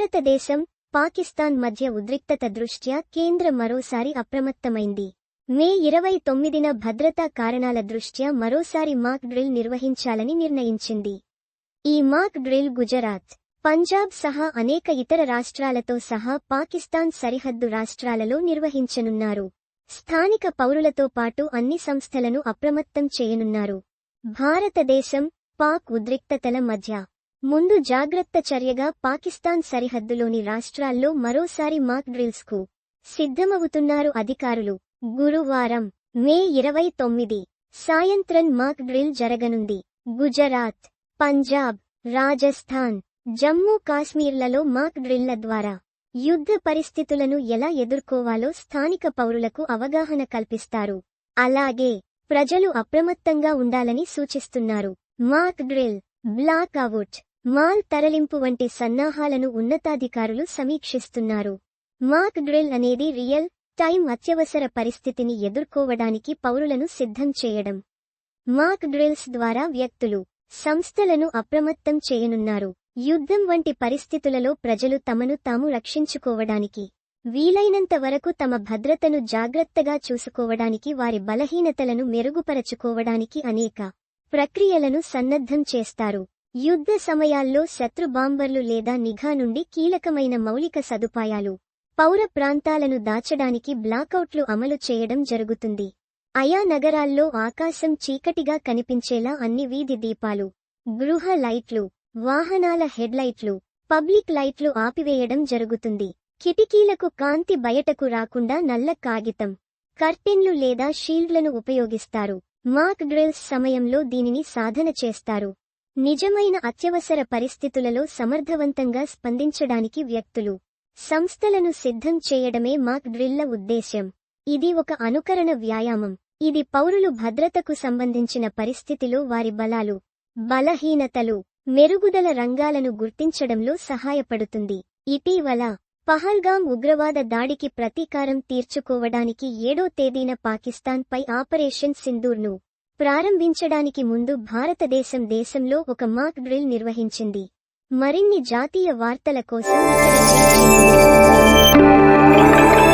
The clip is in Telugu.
భారతదేశం పాకిస్తాన్ మధ్య ఉద్రిక్తత దృష్ట్యా కేంద్ర మరోసారి అప్రమత్తమైంది. మే ఇరవై తొమ్మిదిన భద్రతా కారణాల దృష్ట్యా మరోసారి మాక్ డ్రిల్ నిర్వహించాలని నిర్ణయించింది. ఈ మాక్ డ్రిల్ గుజరాత్ పంజాబ్ సహా అనేక ఇతర రాష్ట్రాలతో సహా పాకిస్తాన్ సరిహద్దు రాష్ట్రాలలో నిర్వహించనున్నారు. స్థానిక పౌరులతో పాటు అన్ని సంస్థలను అప్రమత్తం చేయనున్నారు. భారతదేశం పాక్ ఉద్రిక్తతల మధ్య ముందు జాగ్రత్త చర్యగా పాకిస్తాన్ సరిహద్దులోని రాష్ట్రాల్లో మరోసారి మాక్ డ్రిల్స్కు సిద్ధమవుతున్నారు అధికారులు. గురువారం మే ఇరవై తొమ్మిది సాయంత్రం మాక్ డ్రిల్ జరగనుంది. గుజరాత్ పంజాబ్ రాజస్థాన్ జమ్మూ కాశ్మీర్లలో మాక్ డ్రిల్ల ద్వారా యుద్ధ పరిస్థితులను ఎలా ఎదుర్కోవాలో స్థానిక పౌరులకు అవగాహన కల్పిస్తారు. అలాగే ప్రజలు అప్రమత్తంగా ఉండాలని సూచిస్తున్నారు. Mock drill blackout. మాల్ తరలింపు వంటి సన్నాహాలను ఉన్నతాధికారులు సమీక్షిస్తున్నారు. మాక్ డ్రిల్ అనేది రియల్ టైం అత్యవసర పరిస్థితిని ఎదుర్కోవడానికి పౌరులను సిద్ధం చేయడం. మాక్ డ్రిల్స్ ద్వారా వ్యక్తులు సంస్థలను అప్రమత్తం చేయనున్నారు. యుద్ధం వంటి పరిస్థితులలో ప్రజలు తమను తాము రక్షించుకోవడానికి వీలైనంత వరకు తమ భద్రతను జాగ్రత్తగా చూసుకోవడానికి వారి బలహీనతలను మెరుగుపరచుకోవడానికి అనేక ప్రక్రియలను సన్నద్ధం చేస్తారు. యుద్ధ సమయాల్లో శత్రు బాంబర్లు లేదా నిఘా నుండి కీలకమైన మౌలిక సదుపాయాలు పౌర ప్రాంతాలను దాచడానికి బ్లాకౌట్లు అమలు చేయడం జరుగుతుంది. అయా నగరాల్లో ఆకాశం చీకటిగా కనిపించేలా అన్ని వీధి దీపాలు గృహ లైట్లు వాహనాల హెడ్లైట్లు పబ్లిక్ లైట్లు ఆపివేయడం జరుగుతుంది. కిటికీలకు కాంతి బయటకు రాకుండా నల్ల కాగితం కర్టెన్లు లేదా షీల్డ్లను ఉపయోగిస్తారు. మాక్ డ్రిల్స్ సమయంలో దీనిని సాధన చేస్తారు. నిజమైన అత్యవసర పరిస్థితులలో సమర్థవంతంగా స్పందించడానికి వ్యక్తులు. సంస్థలను సిద్ధం చేయడమే మాక్ డ్రిల్ల ఉద్దేశ్యం. ఇది ఒక అనుకరణ వ్యాయామం. ఇది పౌరులు భద్రతకు సంబంధించిన పరిస్థితిలో వారి బలాలు బలహీనతలు మెరుగుదల రంగాలను గుర్తించడంలో సహాయపడుతుంది. ఇటీవల పహల్గాం ఉగ్రవాద దాడికి ప్రతీకారం తీర్చుకోవడానికి ఏడో తేదీన పాకిస్తాన్పై ఆపరేషన్ సింధూర్ను ప్రారంభించడానికి ముందు భారతదేశం దేశంలో ఒక మాక్ డ్రిల్ నిర్వహించింది. మరిన్ని జాతీయ వార్తల కోసం ఇక్కడ